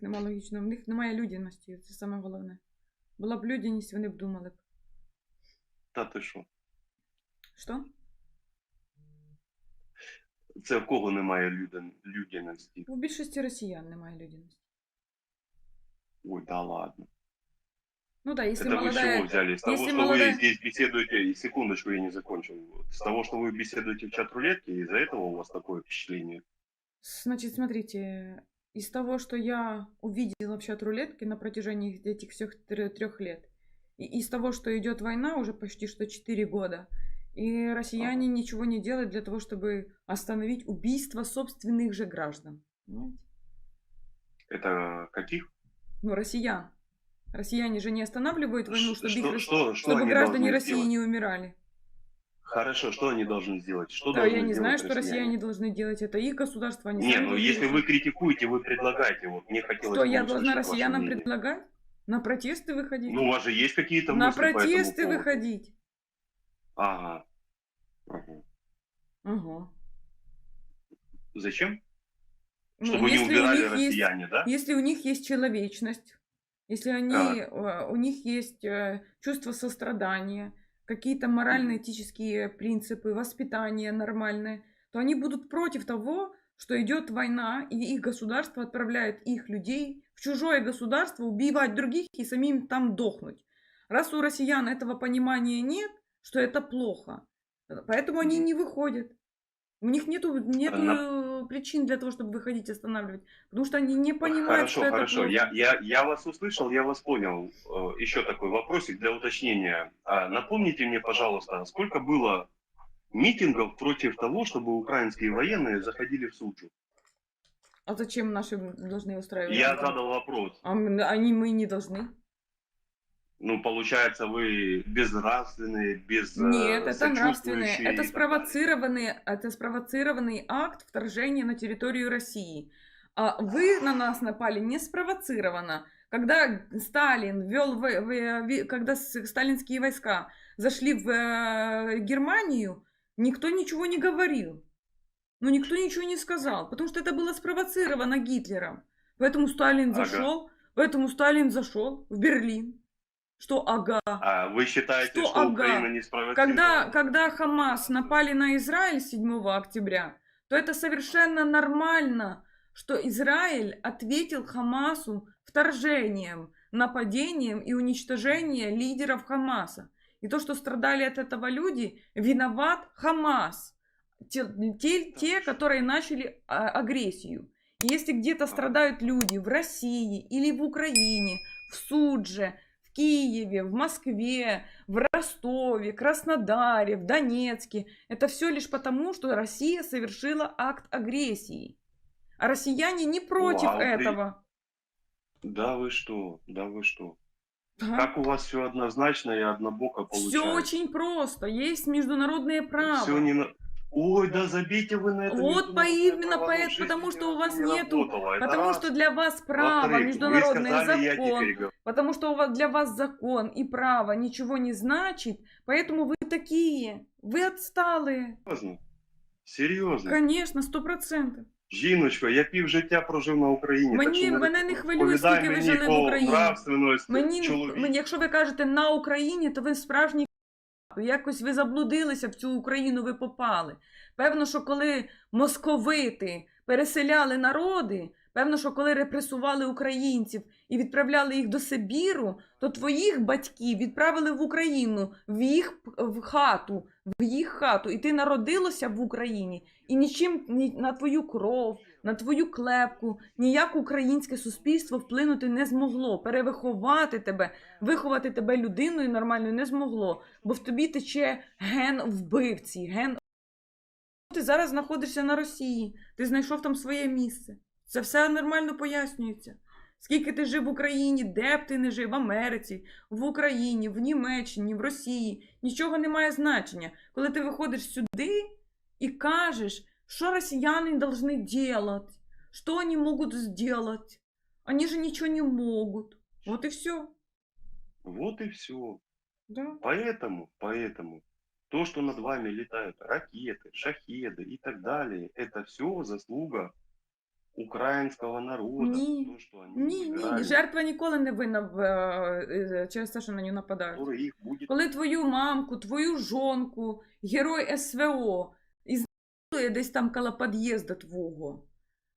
них немає логічного, в них немає людяності, це саме головне. Була б людяність, вони б думали б. Та ти що? Що? Це в кого немає людян- людяності? У більшості росіян немає людяності. Ой, да ладно. Ну да, если Это вы с чего молодая... взяли? С того, если что молодая- вы здесь беседуете, и секундочку, я не закончил. С того, что вы беседуете в чат-рулетке, из-за этого у вас такое впечатление? Значит, смотрите, из того, что я увидела в чат-рулетке на протяжении этих всех трех лет, и из того, что идет война уже почти что 4 года, и россияне ничего не делают для того, чтобы остановить убийство собственных же граждан. Понимаете? Это каких? Ну, россиян. Россияне же не останавливают войну, чтобы, что, их, что, что чтобы граждане России сделать? не умирали. Хорошо, что они должны сделать? Что Да, я не знаю, что россияне должны делать. Это их государство, они Не, сами ну если вы критикуете, вы предлагаете. Вот мне хотелось Что, я должна россиянам предлагать? На протесты выходить? Ну, у вас же есть какие-то на по протесты поводу? выходить? Ага. Ага. Ага. Зачем? Ну, Чтобы не если у убирали них есть- россияне, да? Если у них есть человечность, если они, э, у них есть э, чувство сострадания, какие-то морально-этические принципы, воспитание нормальное, то они будут против того, что идет война, и их государство отправляет их людей в чужое государство убивать других и самим там дохнуть. Раз у россиян этого понимания нет, что это плохо, поэтому они не выходят. У них нету, нету э, причин для того, чтобы выходить и останавливать. Потому что они не понимают, Хорошо, что это хорошо. Я, я, я вас услышал, я вас понял. Э, Еще такой вопросик для уточнения. А Напомните мне, пожалуйста, сколько было митингов против того, чтобы украинские военные заходили в Суджу? А зачем наши должны устраивать? Я задал вопрос. А мы- они мы не должны. Ну, получается, вы безнравственные, без э, Нет, это нравственные. Это спровоцированный, это спровоцированный акт вторжения на территорию России. А вы на нас напали не спровоцированно. Когда Сталин ввел, в, в- когда сталинские войска зашли в э, Германию, никто ничего не говорил. Ну, никто ничего не сказал, потому что это было спровоцировано Гитлером. Поэтому Сталин Ага. зашел, поэтому Сталин зашел в Берлин. Что ага. А вы считаете, Что что, ага? Украина не справедливая? Когда, когда Хамас напали на Израиль 7 октября, то это совершенно нормально, что Израиль ответил Хамасу вторжением, нападением и уничтожением лидеров Хамаса. И то, что страдали от этого люди, виноват Хамас. Те, те, те, которые начали а, агрессию. И если где-то страдают люди в России или в Украине, в Судже, в Киеве, в Москве, в Ростове, Краснодаре, в Донецке. Это все лишь потому, что Россия совершила акт агрессии. А россияне не против Вау, этого. Да вы что, да вы что. Да. Как у вас все однозначно и однобоко получается? Все очень просто. Есть международное право. Всё не Ой, да забейте вы на это. Вот по- международное именно право, поэт- в жизни потому ни что у разу вас не нету, работало. Это Потому раз. что для вас право, Во-вторых, международный вы сказали, я закон, теперь говорю. потому что у вас, для вас закон и право ничего не значит, поэтому вы такие, вы отсталые. Серйозно? Серйозно? Конечно, сто процентів. Жіночко, я пів життя прожив на Україні. Мені- так що мене не хвилює, розповідай скільки ви мені жили в по Україні. нравственності Мені, чоловік. мені, якщо ви кажете на Україні, то ви справжній якось ви заблудилися в цю Україну, ви попали. Певно, що коли московити переселяли народи, певно, що коли репресували українців і відправляли їх до Сибіру, то твоїх батьків відправили в Україну, в їх в хату, в їх хату, і ти народилося в Україні, і нічим ні на твою кров, на твою клепку ніяк українське суспільство вплинути не змогло, перевиховати тебе, виховати тебе людиною нормальною не змогло, бо в тобі тече ген вбивці, ген. Ти зараз знаходишся на Росії, ти знайшов там своє місце. Це все нормально пояснюється. Скільки ти жив в Україні, де б ти не жив, в Америці, в Україні, в Німеччині, в Росії, нічого не має значення. Коли ти виходиш сюди і кажеш, що росіяни повинні робити, що вони можуть зробити. Они же ничего не могут. Вот и все. Вот и все. Да. Поэтому, поэтому, то, что над вами летают ракеты, шахеды и так далее, это все заслуга украинского народа, Не, то, что они Ні, ні, жертва ніколи не винна в, е, е, через те, що на нього нападають. будет Коли твою мамку, твою жонку, герой СВО, ізнає десь там коло під'їзду твого,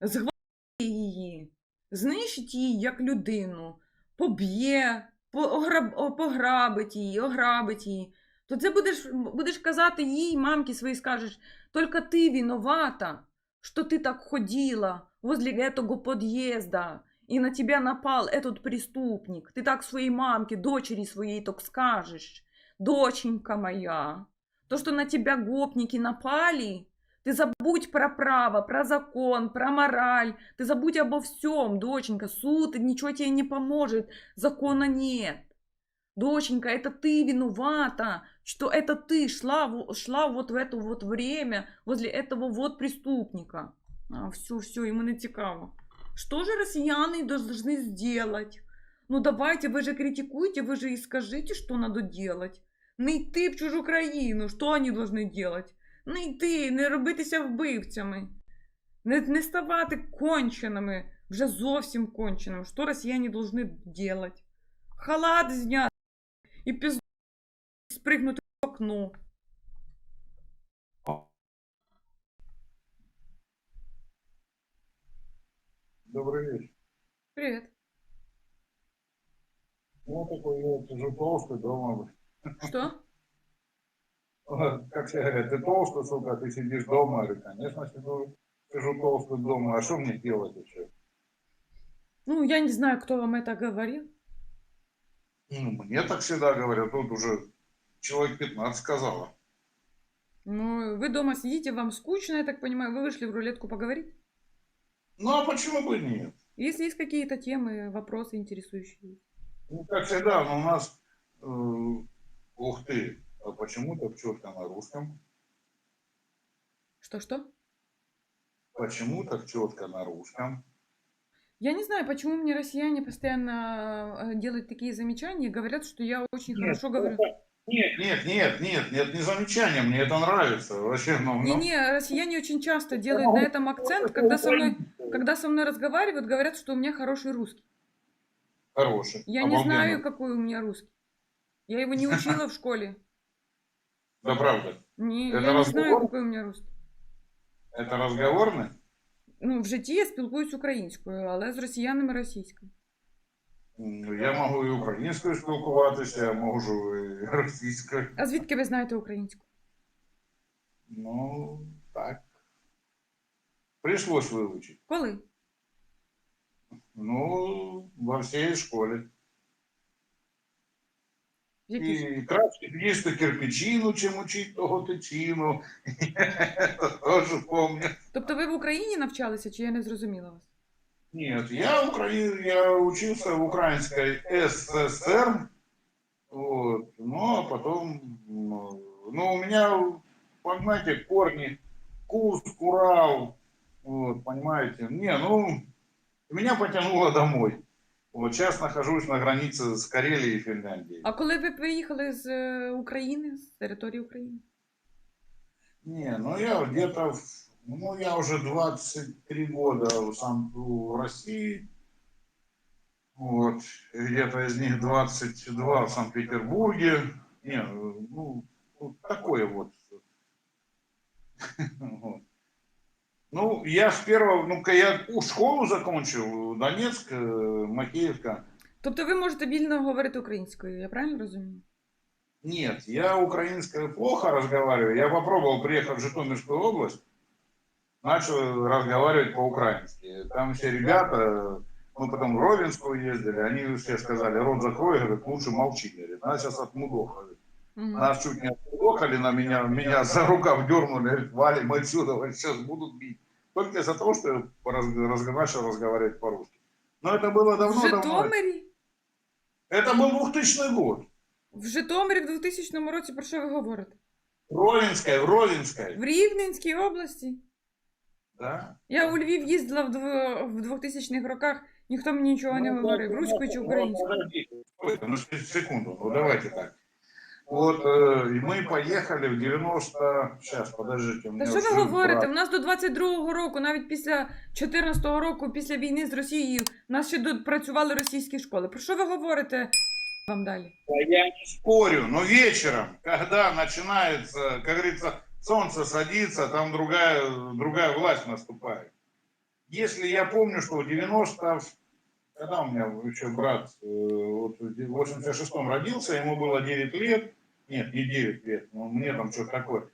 зґвалтує її, знищить її як людину, поб'є, о- пограбить її, ограбить її, то це будеш, будеш казати їй, мамці своїй, скажеш, тільки ти виновата, що ти так ходила возле этого подъезда, и на тебя напал этот преступник. Ты так своей мамке, дочери своей так скажешь. Доченька моя, то, что на тебя гопники напали, ты забудь про право, про закон, про мораль. Ты забудь обо всем, доченька. Суд ничего тебе не поможет. Закона нет. Доченька, это ты виновата, что это ты шла, в- шла вот в это вот время возле этого вот преступника. А, все, все, ему не цікаво. Что же россияне должны сделать? Ну давайте, вы же критикуете, вы же и скажите, что надо делать. Не йти в чужу країну, що вони должны делать? Не йти, не робитися вбивцями, не, не ставати конченими, вже зовсім конченими. Що росіяни должны делать? Халат зняти і пізду спригнути в окно. Добрый вечер. Привет. Ну, такой я сижу толстый дома. Что? Как все говорят, ты толстый, сука, ты сидишь дома. Говорю, конечно, сижу, сижу толстый дома. А что мне делать еще? Ну, я не знаю, кто вам это говорил. Ну, мне так всегда говорят. Тут уже человек 15 сказала. Ну, вы дома сидите, вам скучно, я так понимаю, вы вышли в рулетку поговорить? Ну, а почему бы нет? Если есть какие-то темы, вопросы интересующие. Ну, как всегда, но у нас... э, ух ты, а почему так четко на русском? Что-что? Почему так четко на русском? Я не знаю, почему мне россияне постоянно э, делают такие замечания, говорят, что я очень Нет, хорошо говорю. Нет, нет, нет, нет, нет, не замечание, мне это нравится. Вообще, ну, ну, Не-не, россияне очень часто делают на этом акцент, когда со мной, когда со мной разговаривают, говорят, что у меня хороший русский. Хороший. Я не обалденный. знаю, какой у меня русский. Я его не учила в школе. Да правда. Не, Это я не знаю, какой у меня русский. Это разговорный? Ну, в житті я спілкуюсь українською, але з росіянами російською. Ну, Я можу і українською спілкуватися, я можу і російською. А звідки ви знаєте українську? Ну, так. Прийшлось вивчити. Коли? Ну, во всій школе. І краще їсти кирпичину, чим учить того. Тоже. Тобто ви в Україні навчалися, чи я не зрозуміла вас? Нет, я, в укра... я учился в Украинской ССР, вот, ну, а потом, ну, ну, у меня, понимаете, корни Курск, Урал, вот, понимаете, не, ну, меня потянуло домой. Вот сейчас нахожусь на границе с Карелией и Финляндией. А коли ви приїхали з е, України, з території України? Не, ну я где-то, в- ну я уже 23 года в, Сан- в России, вот, где-то из них 22 в Санкт-Петербурге, не, ну, вот такое вот. Вот. Ну, я с первого, ну-ка я у- школу закончил, Донецк, э, Макеевка. Тобто ви можете вільно говорити українською, я правильно розумію? Нет, я украинское плохо разговариваю. Я попробовал приехать в Житомирскую область, начал разговаривать по-украински. Там все ребята, мы потом в Ровенскую ездили, они все сказали, рот закрой, говорят, лучше молчи, говорит, нас сейчас отмудохали. Мгм. Нас чуть не отмудохали, на меня, меня за рукав дернули, говорит, валим отсюда, сейчас будут бить Только из-за того, что я раз- раз- начал разговаривать по-русски. Но это было В давно-давно. Житомирі? Это был 2000 год. В Житомирі в 2000 році про що ви говорите? Ровенская, в Ровенской. В Рівненській області? Да. Я у Львів їздила в, дв... в 2000-х роках, ніхто мені нічого не Ну, говорив, ну, руською чи ну, українською. подождите, стойте, Ну, с- секунду, ну давайте так. Вот, э, и мы поехали в 90... Сейчас, подождите. у Та меня що ви сын говорите? брат. У нас до 22-го року, навіть після 14-го року, після війни з Росією, у нас ще тут працювали російські школи. Про що ви говорите вам далі? Да Я не спорю, но вечером, когда начинается, как говорится, солнце садится, там другая, другая власть наступает. Если я помню, что в 90... Когда у меня еще брат э, вот в 86-м родился, ему было 9 лет, нет, не 9 лет, но мне там что-то такое.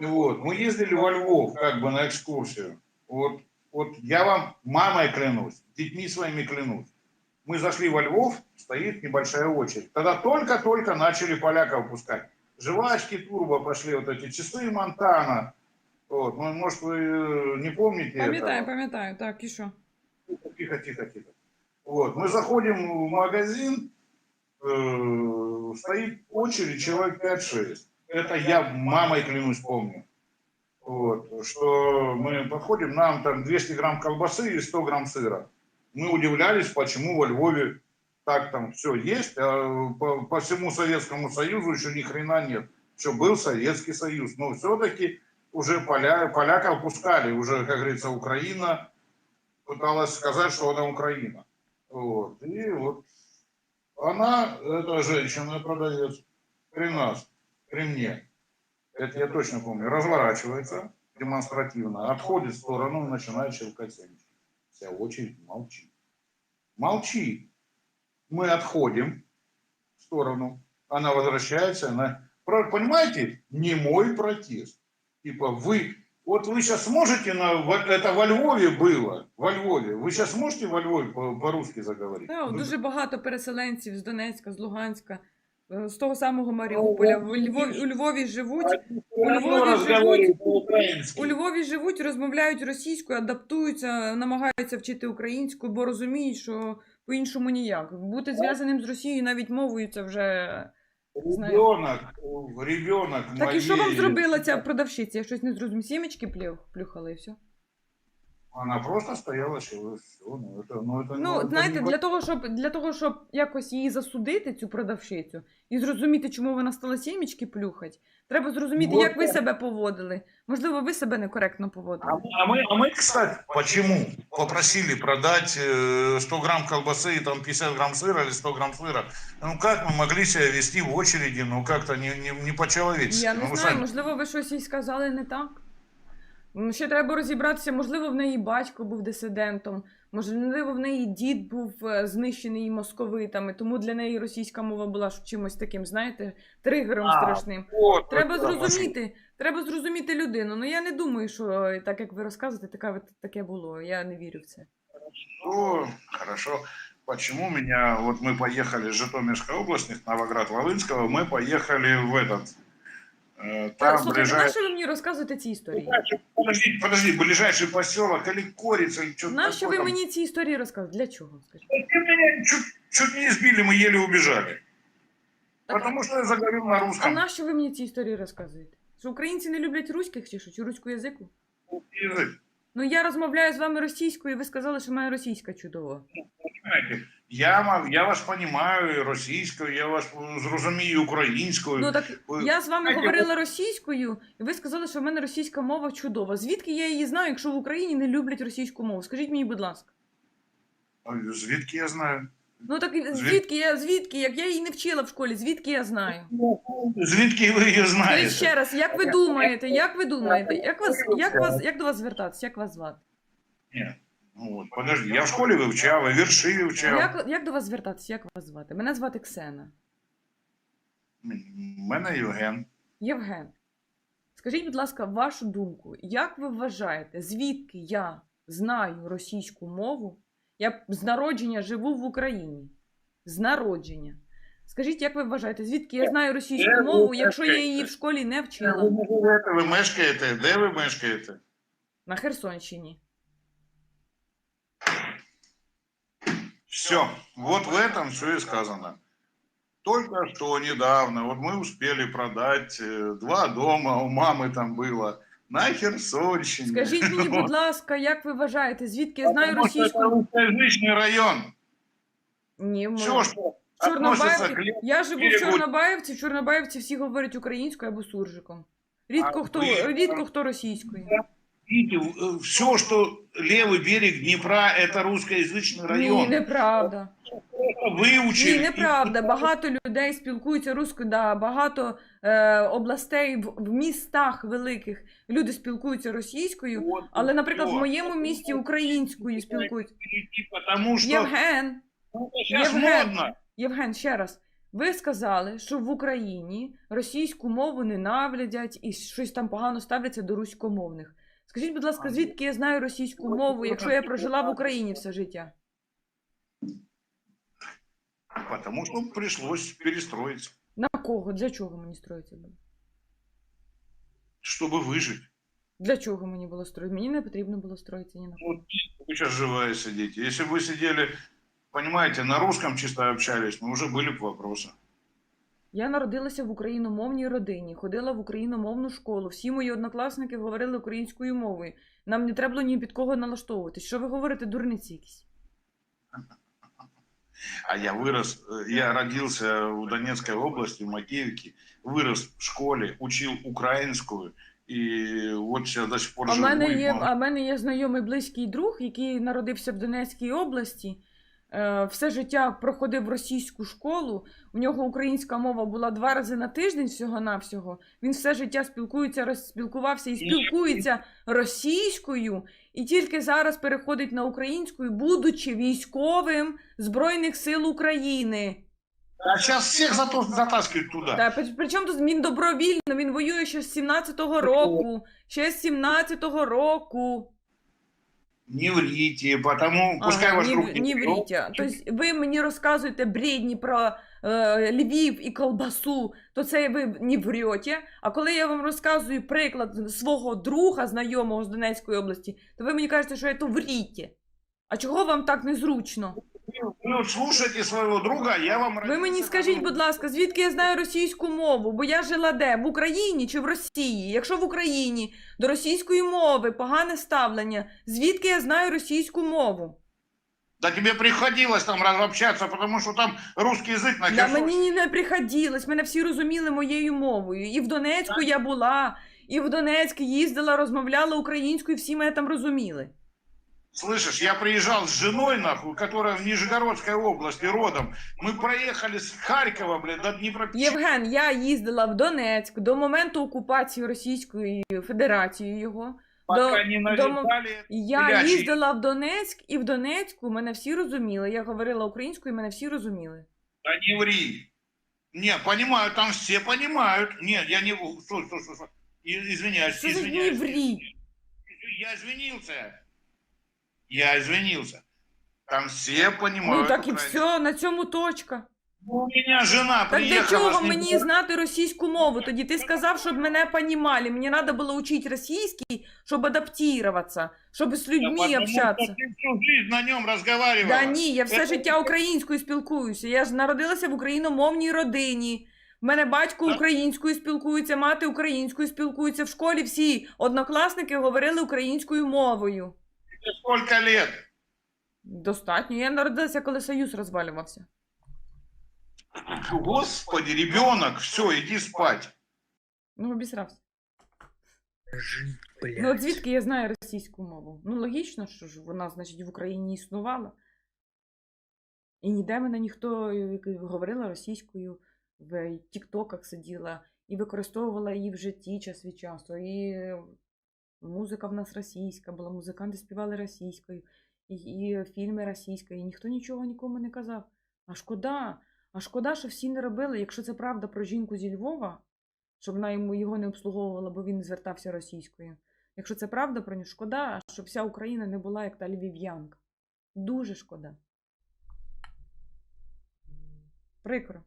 Вот, мы ездили во Львов как бы на экскурсию. Вот, вот я вам мамой клянусь, детьми своими клянусь. Мы зашли во Львов, стоит небольшая очередь. Тогда только-только начали поляков пускать. Жвачки турбо пошли, вот эти часы Монтана. Вот, ну, может, вы э, не помните Пам'ятаю, этого? пам'ятаю, так, що? Тихо, тихо, тихо. Вот, мы заходим в магазин, э, стоит очередь человек 5-6. Это я мамой клянусь помню. Вот, что мы подходим, нам там 200 грамм колбасы и 100 грамм сыра. Мы удивлялись, почему во Львове так там все есть, а по, по всему Советскому Союзу еще ни хрена нет. Что был Советский Союз. Но все-таки уже поля, поляков пускали, уже, как говорится, Украина пыталась сказать, что она Украина. Вот. И вот она, эта женщина, продавец, при нас, при мне, это я точно помню, разворачивается демонстративно, отходит в сторону и начинает щелкать семечки. Вся очередь молчит. Молчит. Мы отходим в сторону, она возвращается, она... Понимаете, не мой протест. Типа вы, вот вы сейчас сможете, на, во- это во Львове было, во Львове, вы сейчас можете во Львове по- по-русски заговорить? Так, Ну, дуже багато переселенців з Донецька, з Луганська, е, з того самого Маріуполя. В Львові, у Львові живуть. У Хорошо Львові разговаривать живуть- по-украински. У Львові живуть, розмовляють російською, адаптуються, намагаються вчити українську, бо розуміють, що по-іншому ніяк. Бути зв'язаним з Росією навіть мовою це вже. Ребенок, ребенок Так і що вам зробила ця продавщиця? Я щось не зрозумів. Сімечки плюхала і все. Она просто стояла, все, все, ну это, ну это, Ну, это знаєте, не- для того, щоб для того, щоб якось її засудити, цю продавщицю, і зрозуміти, чому вона стала сімечки плюхать, треба зрозуміти, Вот як ви так. себе поводили. Можливо, ви себе некоректно поводили. А, мы- а мы, а мы, кстати, почему попросили продать э, 100 грамм колбасы и там 50 грамм сыра или 100 грамм сыра? Ну, как мы могли себя вести в очереди, ну, как-то не, не, не по-человечески? Я ну, не вы знаю, сами- можливо, ви щось їй сказали не так. М, Ще треба розібратися, можливо, в неї батько був дисидентом, можливо, в неї дід був е, знищений московитами, тому для неї російська мова була ж чимось таким, знаєте, тригером А, страшним. Вот, Треба вот, да, зрозуміти, треба зрозуміти людину. Ну я не думаю, що е, так як ви розказуєте, така, таке було. Я не вірю в це. Хорошо, хорошо. Почему меня, вот мы поехали с Житомирской области, Новоград-Волынского, мы поехали в этот, э, Та, там слухайте, ближайший, нащо ви мені розказуєте ці історії? подожди, подожди, ближайший поселок, или Корица, или что-то Нащо ви такое там. мені ці історії розказуєте? Для чого? Скажіть? Ты меня чуть, чуть не избили, мы еле убежали. Так, Потому что я заговорил на А русском нащо ви мені ці історії розказуєте? Що українці не люблять руських чи що? Чи руську язику? язык. Ну я розмовляю з вами російською, і ви сказали, що моя російська чудова. Понимаете? Я, я вас понимаю, і російською, я вас зрозумію українською. Ну так я з вами говорила російською, і ви сказали, що в мене російська мова чудова. Звідки я її знаю, якщо в Україні не люблять російську мову? Скажіть мені, будь ласка. Звідки я знаю? Ну так звідки я звідки? Як я її не вчила в школі, звідки я знаю? Звідки ви її знаєте? ще раз, як ви думаєте? Як ви думаєте? Як вас як вас як до вас звертатися? Як вас звати? Ні. Ну, от, подожди, я в школі вивчав, і вірші вивчав. Як, як до вас звертатися? Як вас звати? Мене звати Ксена. М, Мене Євген. Євген, скажіть, будь ласка, вашу думку, як ви вважаєте, звідки я знаю російську мову? Я з народження живу в Україні. З народження. Скажіть, як ви вважаєте, звідки я знаю російську мову, якщо я її в школі не вчила? Ви мешкаєте? Де ви мешкаєте? На Херсонщині. Все. Вот в этом все и сказано. Только что недавно, вот мы успели продать э, два дома, у мамы там было, на Херсонщине. Скажіть мені, будь ласка, як ви вважаєте, звідки я знаю Потому что російську это русскоязычный район. Ні, ми... Все, что, В относятся Чорнобаївці, к левому я живу в берегу. Чорнобаївці, в Чорнобаївці всі говорять українською або суржиком. Рідко А хто, ви- рідко хто російською. Видите, все, что левый берег Днепра, это русскоязычный Ні, район. неправда. Выучили. Ні, неправда. Багато людей спілкуються руською, да, багато е, областей в, в містах великих люди спілкуються російською, Вот, але, наприклад, в всё. моєму місті українською спілкуються. Перейти, Потому что Євген, ну, сейчас Евген. модно. Євген, ще раз. Ви сказали, що в Україні російську мову ненавидять і щось там погано ставляться до руськомовних. Скажіть, будь ласка, звідки я знаю російську мову, якщо я прожила в Україні все життя? Потому что пришлось перестроиться, На кого? Для чого мені строїться було? чтобы выжить. Для чого мені було строїти? Мені не потрібно було строїтися ні на кого. Вот вы сейчас живая сидите. Если бы вы сидели, понимаете, на русском чисто общались, ну уже были бы вопросы. Я народилася в україномовній родині, ходила в україномовну школу. Всі мої однокласники говорили українською мовою. Нам не треба було ні під кого налаштовуватись. Що ви говорите, дурниці якісь? А я вырос, э, я родился в Донецкой области, в Макеевке, вырос в школе, учил украинскую, и вот сейчас до сих пор А в живу. мене и є, мало- а в мене є знайомий близький друг, який народився в Донецькій області. Е, все життя проходив російську школу. У нього українська мова була два рази на тиждень всього-навсього. Він все життя спілкується, роз- спілкувався і спілкується російською, і тільки зараз переходить на українську, будучи військовим Збройних сил України. А сейчас всех зато затаскивают туда. Та при- причому тут він добровільно, він воює ще з 17-го року. Ще з 17-го року. Не врите, потому пускай ваш не, друг не врите. Тобто ви мені розказуєте бредні про е, Львів і колбасу, то це ви не врете. А коли я вам розказую приклад свого друга, знайомого з Донецької області, то ви мені кажете, що я то вріті. А чого вам так незручно? Вот слушайте своего друга, я вам... Ви мені скажіть, будь ласка, звідки я знаю російську мову? Бо я жила де? В Україні чи в Росії? Якщо в Україні до російської мови погане ставлення, звідки я знаю російську мову? Да тебе приходилось там разобщаться, потому что там русский язык на Да, мені не приходилось, мене всі розуміли моєю мовою. І в Донецьку я була, і в Донецьк їздила, розмовляла українською, всі мене там розуміли. Слышишь, я приезжал с женой, нахуй, которая в Нижегородской области родом. Мы проехали с Харькова, блядь, до Днепропетровска. Євген, я їздила в Донецьк до моменту окупації Російською Федерацією його. Пока не до- налетали. Я Блядь, їздила в Донецьк, і в Донецьку мене всі розуміли. Я говорила українською, і мене всі розуміли. Да не ври. Не, понимаю, там все понимают. Нет, я не... Стой, стой, стой, стой. И- Извиняюсь, Що за не извиняюсь. врі? Я извинился. Я извинился. Там все понимают. Ну так і все, на цьому точка. Ну, У меня жена Так для чого с ним- мені знати російську мову? Тоді ти сказав, щоб мене понімали. Мені треба було учити російський, щоб адаптуватися, щоб з Да людьми потому что общатися. Ты всю жизнь на нем разговаривала. Да ні, я все Це- життя українською спілкуюся. Я ж народилася в україномовній родині. В мене батько Так. українською спілкується, мати українською спілкується. В школі всі однокласники говорили українською мовою. Тебе сколько лет? Достатньо. Я народилася, коли Союз розвалювався. Господи, ребенок, все, иди спать. Ну, обісрався. Блядь. Ну, от звідки я знаю російську мову? Ну, логічно, що ж вона, значить, в Україні існувала. І ніде мене ніхто е, говорила російською, в тіктоках сиділа і використовувала її в житті час від часу. І музика в нас російська була, музиканти співали російською, і, і фільми російською. І ніхто нічого нікому не казав. А шкода, а шкода, що всі не робили, якщо це правда про жінку зі Львова, щоб вона йому його не обслуговувала, бо він звертався російською. Якщо це правда про нього, шкода, щоб вся Україна не була як та львів'янка. Дуже шкода. Прикро.